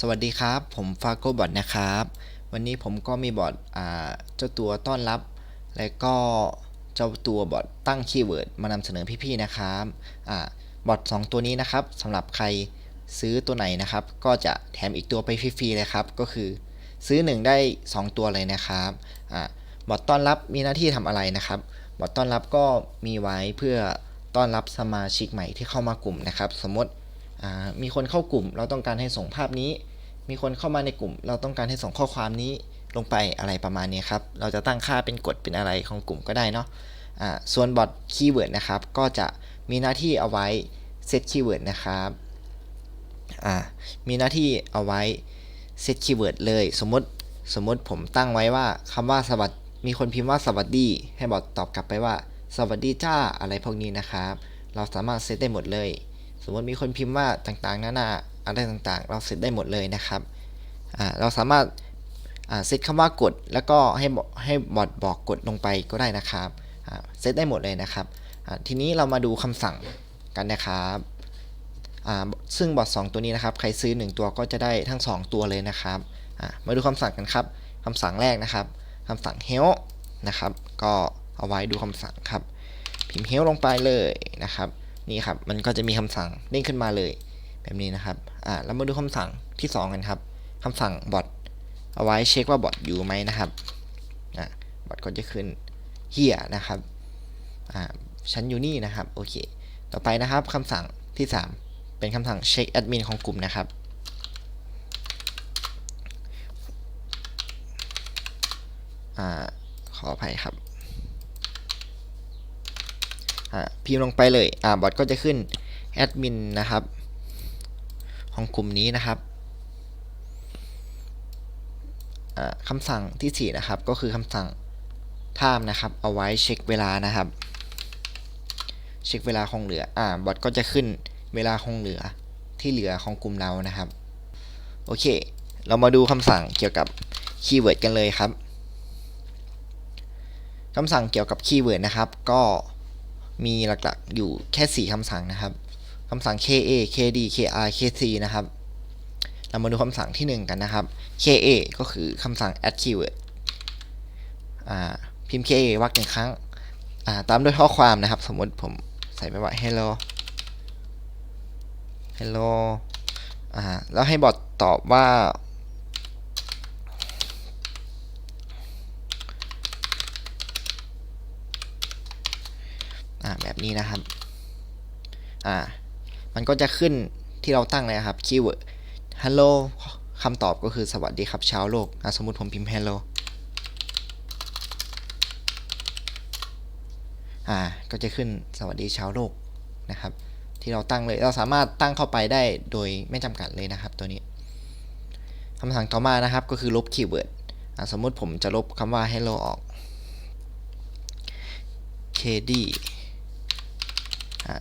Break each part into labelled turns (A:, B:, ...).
A: สวัสดีครับ ผมฟาโกบอทนะครับ วันนี้ผมก็มีบอทเจ้าตัวต้อนรับ และก็เจ้าตัวบอทตั้งคีย์เวิร์ดมานำเสนอพี่ๆนะครับอบอท2ตัวนี้นะครับสำหรับใครซื้อตัวไหนนะครับ ก็จะแถมอีกตัวไปฟรีๆเลยครับ ก็คือซื้อ 1 ได้ 2 ตัวเลยนะครับอบอทต้อนรับมีหน้าที่ทำอะไรนะครับ บอทต้อนรับก็มีไว้เพื่อต้อนรับสมาชิกใหม่ที่เข้ามากลุ่มนะครับ สมมติ มีคนเข้ากลุ่ม เราต้องการให้ส่งภาพนี้ มีคนเข้ามาในกลุ่ม เราต้องการให้ส่งข้อความนี้ลงไปอะไรประมาณนี้ครับ เราจะตั้งค่าเป็นกฎเป็นอะไรของกลุ่มก็ได้เนาะส่วนบอทคีย์เวิร์ดนะครับ ก็จะมีหน้าที่เอาไว้เซตคีย์เวิร์ดนะครับมีหน้าที่เอาไว้เซตคีย์เวิร์ดเลย สมมติสมมติผมตั้งไว้ว่าคำว่าสวัสดมีคนพิมพ์ว่าสวัสดี ให้บอทตอบกลับไปว่า สวัสดีจ้าอะไรพวกนี้นะครับ เราสามารถเซตได้หมดเลย สมมติมีคนพิมพ์ว่าต่างๆนานาอะไรต่างๆ เราเซตได้หมดเลยนะครับเราสามารถเซตคำว่ากด แล้วก็ให้ให้บอทบอกกดลงไปก็ได้นะครับเซตได้หมดเลยนะครับทีนี้เรามาดูคำสั่งกันนะครับซึ่งบอท2ตัวนี้นะครับ ใครซื้อ 1 ตัวก็จะได้ทั้ง 2 ตัวเลยนะครับมาดูคำสั่งกันครับคำสั่งแรกนะครับคำสั่ง help นะครับ ก็เอาไว้ดูคำสั่งครับ พิมพ์ help ลงไปเลยนะครับ นี่ครับ มันก็จะมีคำสั่งเด้งขึ้นมาเลย แบบนี้นะครับ อ่าเรามาดูคำสั่งที่ 2 กันครับคำสั่งบอทเอาไว้เช็คว่าบอทอยู่ไหมนะครับอ่าบอทก็จะขึ้นเฮียนะครับอ่าฉันอยู่นี่นะครับโอเค ต่อไปนะครับคำสั่งที่ 3 เป็นคำสั่งเช็คแอดมินของกลุ่มนะครับอ่าขออภัยครับ พิมพ์ลงไปเลยอ่าบอทก็จะขึ้นแอดมินนะครับ ของกลุ่มนี้นะครับอ่าคำสั่งที่ 4 นะครับ ก็คือคำสั่ง time นะครับ เอาไว้เช็คเวลานะครับ เช็คเวลาคงเหลืออ่าบอทก็จะขึ้นเวลาคงเหลือที่เหลือของกลุ่มเรานะครับ โอเค เรามาดูคำสั่งเกี่ยวกับคีย์เวิร์ดกันเลยครับคำสั่งเกี่ยวกับคีย์เวิร์ดนะครับ ก็ มีหลักๆอยู่แค่ 4คำสั่งนะครับคำสั่ง ka kd kr kc นะครับ เรามาดูคำสั่งที่ 1 กันนะครับ ka ก็คือคำสั่ง add keyword อ่าพิมพ์ ka วรรคหนึ่งครั้งอ่าตามด้วยข้อความนะครับ สมมติผมใส่ไปว่า hello hello อ่าแล้วให้บอทตอบว่า อ่า แบบนี้นะครับ อ่า มันก็จะขึ้นที่เราตั้งเลยครับคีย์เวิร์ด hello คำตอบก็คือสวัสดีครับชาวโลกอะสมมติผมพิมพ์ hello อ่า ก็จะขึ้นสวัสดีชาวโลกนะครับ ที่เราตั้งเลย เราสามารถตั้งเข้าไปได้โดยไม่จำกัดเลยนะครับตัวนี้คำสั่งต่อมานะครับก็คือลบคีย์เวิร์ดอ่าสมมติผมจะลบคำว่า hello ออก kd อ่า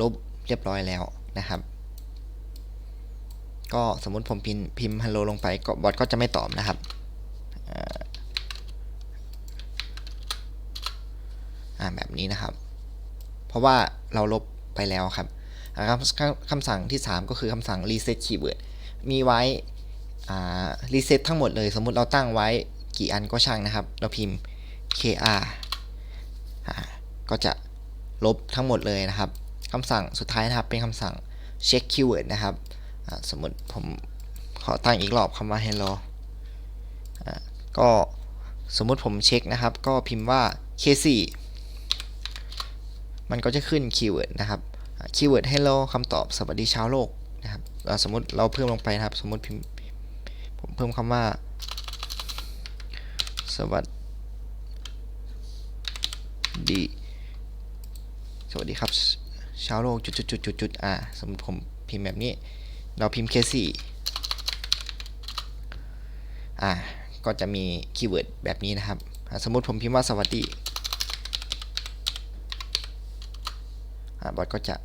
A: ลบเรียบร้อยแล้วนะครับ ก็สมมติผมพิมพ์พิมพ์ hello ลงไปก็บอทก็จะไม่ตอบนะครับแบบนี้นะครับ เพราะว่าเราลบไปแล้วครับคำคำสั่งที่ 3 ก็คือคำสั่ง reset keyword มีไว้ reset ทั้งหมดเลย สมมุติเราตั้งไว้กี่อันก็ช่างนะครับ เราพิมพ์ kr ก็จะลบทั้งหมดเลยนะครับ คำสั่งสุดท้ายนะครับเป็นคำสั่งเช็คคีย์เวิร์ดนะครับสมมติผมขอตั้งอีกรอบคำว่า hello ก็สมมุติผมเช็คนะครับ ก็พิมพ์ว่า k4 มันก็จะขึ้นคีย์เวิร์ดนะครับคีย์เวิร์ด hello คำตอบสวัสดีชาวโลกนะครับสมมติเราเพิ่มลงไปนะครับ สมมติพิมพ์ผมเพิ่มคำว่า สวัสดี สวัสดีครับ ชาวโลกจุดจุดจุดจุดจุดอ่าสมมติผมพิมพ์แบบนี้ เราพิมพ์เคสี่อ่าก็จะมีคีย์เวิร์ดแบบนี้นะครับ สมมติผมพิมพ์ว่าสวัสดีอ่าบอทก็จะ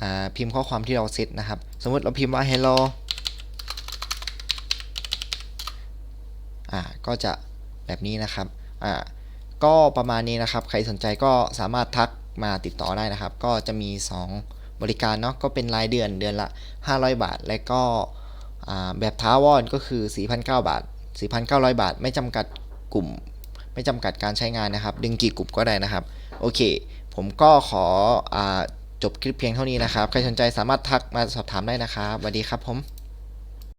A: อ่าพิมพ์ข้อความที่เราเซตนะครับ สมมติเราพิมพ์ว่า hello อ่าก็จะแบบนี้นะครับอ่าก็ประมาณนี้นะครับ ใครสนใจก็สามารถทัก มาติดต่อได้นะครับ ก็จะมี 2 บริการเนาะก็เป็นรายเดือนเดือนละ 500 บาท และก็แบบท้าวอนก็คือ 4,900 บาท 4,900 บาท ไม่จำกัดกลุ่ม ไม่จำกัดการใช้งานนะครับ ดึงกี่กลุ่มก็ได้นะครับ โอเค ผมก็ขออจบคลิปเพียงเท่านี้นะครับ ใครสนใจสามารถทักมาสอบถามได้นะครับสวัสดีครับผม